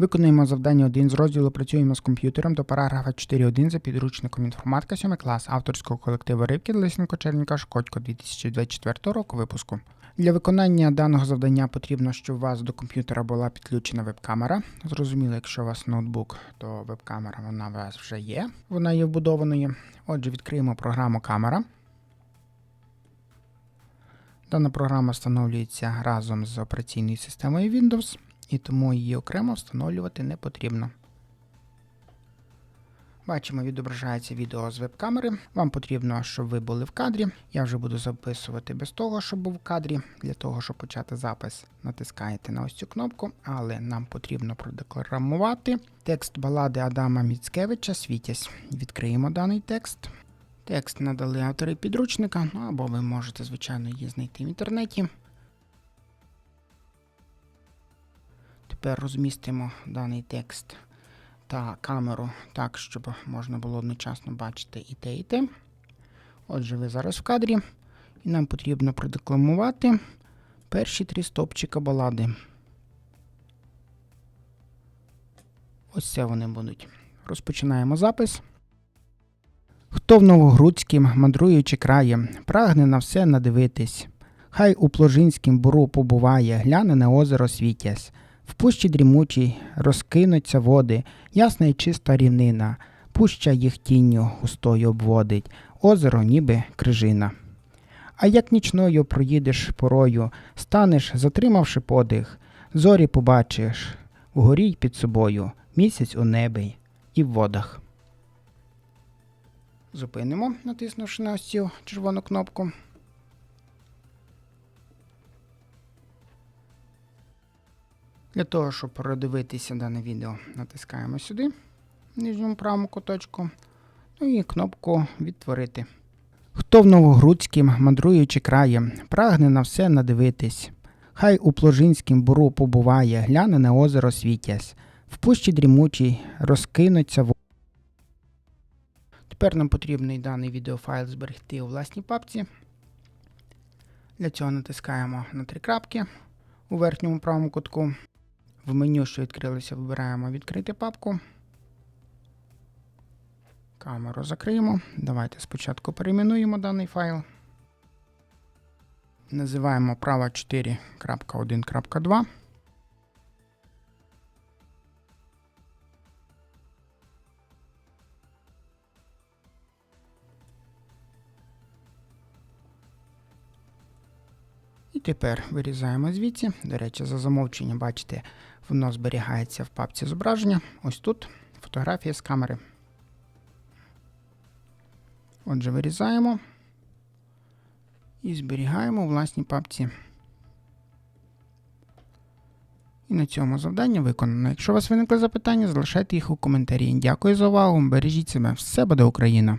Виконуємо завдання 1 з розділу Працюємо з комп'ютером до параграфа 4.1 за підручником інформатика 7 клас авторського колективу Рибки Лисенко Черніка Шкодько 2024 року випуску. Для виконання даного завдання потрібно, щоб у вас до комп'ютера була підключена веб-камера. Зрозуміло, якщо у вас ноутбук, то веб-камера вона у вас вже є. Вона є вбудованою. Отже, відкриємо програму камера. Дана програма встановлюється разом з операційною системою Windows, і тому її окремо встановлювати не потрібно. Бачимо, відображається відео з веб-камери. Вам потрібно, щоб ви були в кадрі. Я вже буду записувати без того, щоб був в кадрі. Для того, щоб почати запис, натискаєте на ось цю кнопку, але нам потрібно продекламувати текст балади Адама Міцкевича Світязь. Відкриємо даний текст. Текст надали автори підручника, ну або ви можете, звичайно, її знайти в інтернеті. Тепер розмістимо даний текст та камеру так, щоб можна було одночасно бачити і те, і те. Отже, ви зараз в кадрі, і нам потрібно продекламувати перші три стопчика балади. Ось це вони будуть. Розпочинаємо запис. Хто в Новогрудськім, мандруючи краєм, прагне на все надивитись. Хай у Пложинськім буру побуває, гляне на озеро світязь. В пущі дрімучій розкинуться води, ясна й чиста рівнина, пуща їх тінню густою обводить, озеро ніби крижина. А як нічною проїдеш порою, станеш, затримавши подих, зорі побачиш, вгорі й під собою, місяць у небі і в водах. Зупинимо, натиснувши на ось цю червону кнопку. Для того, щоб продивитися дане відео, натискаємо сюди, в нижньому правому куточку, ну і кнопку Відтворити. Хто в Новогрудськім, мандруючи краєм, прагне на все надивитись. Хай у Пложинськім буру побуває, гляне на озеро світязь, в пущі дрімучій розкинуться в. Тепер нам потрібний даний відеофайл зберегти у власній папці. Для цього натискаємо на три крапки у верхньому правому кутку. В меню, що відкрилося, вибираємо відкрити папку. Камеру закриємо. Давайте спочатку перейменуємо даний файл. Називаємо права 4.1.2. Тепер вирізаємо звідси. До речі, за замовченням, бачите, воно зберігається в папці зображення. Ось тут фотографія з камери. Отже, вирізаємо і зберігаємо у власній папці. І на цьому завдання виконано. Якщо у вас виникли запитання, залишайте їх у коментарі. Дякую за увагу. Бережіть себе. Все буде Україна!